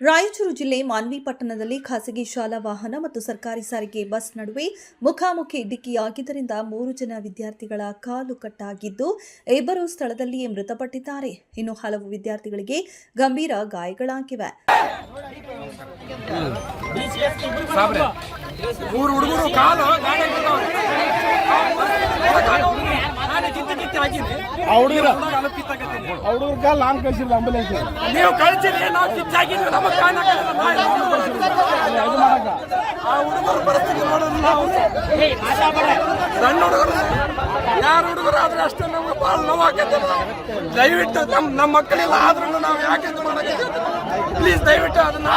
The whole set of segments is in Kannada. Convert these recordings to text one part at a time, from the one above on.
ರಾಯಚೂರು ಜಿಲ್ಲೆ ಮಾನ್ವಿ ಪಟ್ಟಣದಲ್ಲಿ ಖಾಸಗಿ ಶಾಲಾ ವಾಹನ ಮತ್ತು ಸರ್ಕಾರಿ ಸಾರಿಗೆ ಬಸ್ ನಡುವೆ ಮುಖಾಮುಖಿ ಡಿಕ್ಕಿಯಾಗಿದ್ದರಿಂದ ಮೂರು ಜನ ವಿದ್ಯಾರ್ಥಿಗಳ ಕಾಲು ಕಟ್ಟಾಗಿದ್ದು, ಇಬ್ಬರು ಸ್ಥಳದಲ್ಲಿಯೇ ಮೃತಪಟ್ಟಿದ್ದಾರೆ. ಇನ್ನು ಹಲವು ವಿದ್ಯಾರ್ಥಿಗಳಿಗೆ ಗಂಭೀರ ಗಾಯಗಳಾಗಿವೆ. ಮೂರು ಹುಡುಗರು ಕಾಲು ಹುಡುಗರ ಹುಡುಗರ ಲಾಂಗ್ ಕಳಿಸಿಲ್ಲ ಆಂಬುಲೆನ್ಸ್ ನೀವು ಕಳಿಸಿರಿ ನಾವು ನಮಗೆ ಆ ಹುಡುಗರ ಪರಿಸ್ಥಿತಿ ನೋಡಿದ್ರೆ ನಾವು ಸಣ್ಣ ಹುಡುಗರು ಯಾರು ಹುಡುಗರು ಆದ್ರೆ ಅಷ್ಟೇ ನಮ್ಗೆ ಭಾಳ ನೋವಾಗತ್ತೆ ದಯವಿಟ್ಟು ನಮ್ಮ ನಮ್ಮ ಮಕ್ಕಳೆಲ್ಲ ಆದ್ರೂ ನಾವು ಯಾಕೆ ಇದು ಮಾಡಕ್ಕೆ ಪ್ಲೀಸ್ ದಯವಿಟ್ಟು ಅದನ್ನ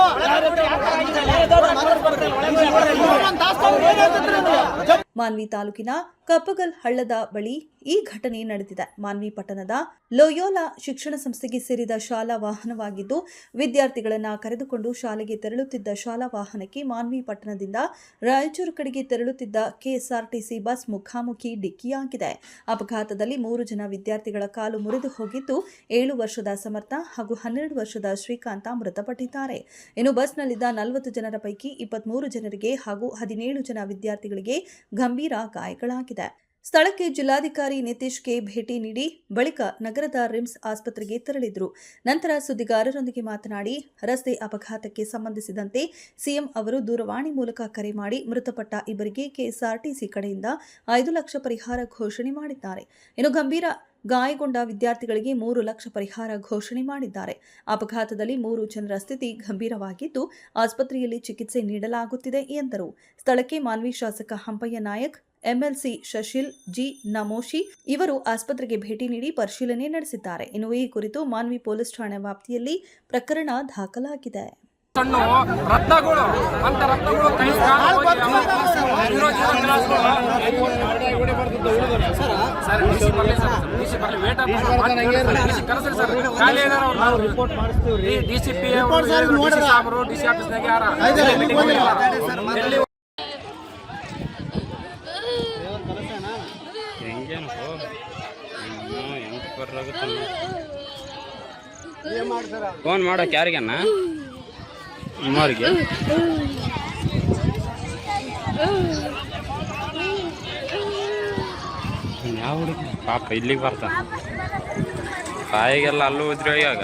ಮಾನ್ವಿ ತಾಲೂಕಿನ ಕಪ್ಪಗಲ್ ಹಳ್ಳದ ಬಳಿ ಈ ಘಟನೆ ನಡೆದಿದೆ. ಮಾನ್ವಿ ಪಟ್ಟಣದ ಲೋಯೋಲಾ ಶಿಕ್ಷಣ ಸಂಸ್ಥೆಗೆ ಸೇರಿದ ಶಾಲಾ ವಾಹನವಾಗಿದ್ದು, ವಿದ್ಯಾರ್ಥಿಗಳನ್ನ ಕರೆದುಕೊಂಡು ಶಾಲೆಗೆ ತೆರಳುತ್ತಿದ್ದ ಶಾಲಾ ವಾಹನಕ್ಕೆ ಮಾನ್ವಿ ಪಟ್ಟಣದಿಂದ ರಾಯಚೂರು ಕಡೆಗೆ ತೆರಳುತ್ತಿದ್ದ ಕೆಎಸ್ಆರ್ಟಿಸಿ ಬಸ್ ಮುಖಾಮುಖಿ ಡಿಕ್ಕಿಯಾಗಿದೆ. ಅಪಘಾತದಲ್ಲಿ ಮೂರು ಜನ ವಿದ್ಯಾರ್ಥಿಗಳ ಕಾಲು ಮುರಿದು ಹೋಗಿದ್ದು, ಏಳು ವರ್ಷದ ಸಮರ್ಥ ಹಾಗೂ ಹನ್ನೆರಡು ವರ್ಷದ ಶ್ರೀಕಾಂತ ಮೃತಪಟ್ಟಿದ್ದಾರೆ. ಇನ್ನು ಬಸ್ನಲ್ಲಿದ್ದ ನಲವತ್ತು ಜನರ ಪೈಕಿ ಇಪ್ಪತ್ಮೂರು ಜನರಿಗೆ ಹಾಗೂ ಹದಿನೇಳು ಜನ ವಿದ್ಯಾರ್ಥಿಗಳಿಗೆ ಗಂಭೀರ ಗಾಯಗಳಾಗಿದೆ ಸ್ಥಳಕ್ಕೆ ಜಿಲ್ಲಾಧಿಕಾರಿ ನಿತೀಶ್ ಕೆ ಭೇಟಿ ನೀಡಿ ಬಳಿಕ ನಗರದ ರಿಮ್ಸ್ ಆಸ್ಪತ್ರೆಗೆ ತೆರಳಿದರು. ನಂತರ ಸುದ್ದಿಗಾರರೊಂದಿಗೆ ಮಾತನಾಡಿ, ರಸ್ತೆ ಅಪಘಾತಕ್ಕೆ ಸಂಬಂಧಿಸಿದಂತೆ ಸಿಎಂ ಅವರು ದೂರವಾಣಿ ಮೂಲಕ ಕರೆ ಮಾಡಿ ಮೃತಪಟ್ಟ ಇಬ್ಬರಿಗೆ ಕೆಎಸ್ಆರ್ಟಿಸಿ ಕಡೆಯಿಂದ ಐದು ಲಕ್ಷ ಪರಿಹಾರ ಘೋಷಣೆ ಮಾಡಿದ್ದಾರೆ. ಇನ್ನು ಗಂಭೀರ ಗಾಯಗೊಂಡ ವಿದ್ಯಾರ್ಥಿಗಳಿಗೆ ಮೂರು ಲಕ್ಷ ಪರಿಹಾರ ಘೋಷಣೆ ಮಾಡಿದ್ದಾರೆ. ಅಪಘಾತದಲ್ಲಿ ಮೂರು ಜನರ ಸ್ಥಿತಿ ಗಂಭೀರವಾಗಿದ್ದು, ಆಸ್ಪತ್ರೆಯಲ್ಲಿ ಚಿಕಿತ್ಸೆ ನೀಡಲಾಗುತ್ತಿದೆ ಎಂದರು. ಸ್ಥಳಕ್ಕೆ ಮಾನ್ವಿ ಶಾಸಕ ಹಂಪಯ್ಯ ನಾಯಕ್ ಎಂಎಲ್ಸಿ ಶಶಿಲ್ ಜಿ ನಮೋಶಿ ಇವರು ಆಸ್ಪತ್ರೆಗೆ ಭೇಟಿ ನೀಡಿ ಪರಿಶೀಲನೆ ನಡೆಸಿದ್ದಾರೆ. ಇನ್ನು ಈ ಕುರಿತು ಮಾನ್ವಿ ಪೊಲೀಸ್ ಠಾಣೆ ವ್ಯಾಪ್ತಿಯಲ್ಲಿ ಪ್ರಕರಣ ದಾಖಲಾಗಿದೆ. ರತ್ನಗಳು ಅಂತ ರತ್ನಗಳು ಡಿಸಿ ಬರ್ಲಿ ವೇಟ್ ಡಿಸಿ ಕರೆಸ್ರಿ ಸರ್ ಖಾಲಿ ಇದಾರ ಅವ್ರು ರಿಪೋರ್ಟ್ ಮಾಡಿಸ್ತೀವ್ರಿ ಡಿಸಿ ಪಿ ಡಿಸಿ ಸಾಬ್ರು ಡಿಸಿ ಆಫೀಸ್ನಾಗ ಯಾರ ಫೋನ್ ಮಾಡೋಕೆ ಯಾರಿಗಣ್ಣ ಅಮ್ಮವ್ರಿಗೆ ಯಾವ ಹುಡುಗ? ಪಾಪ ಇಲ್ಲಿಗೆ ಬರ್ತಾನ ತಾಯಿಗೆಲ್ಲ ಅಲ್ಲೂ ಹೋದ್ರೆ ಇವಾಗ.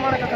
ಮಾಡಕತ್ತ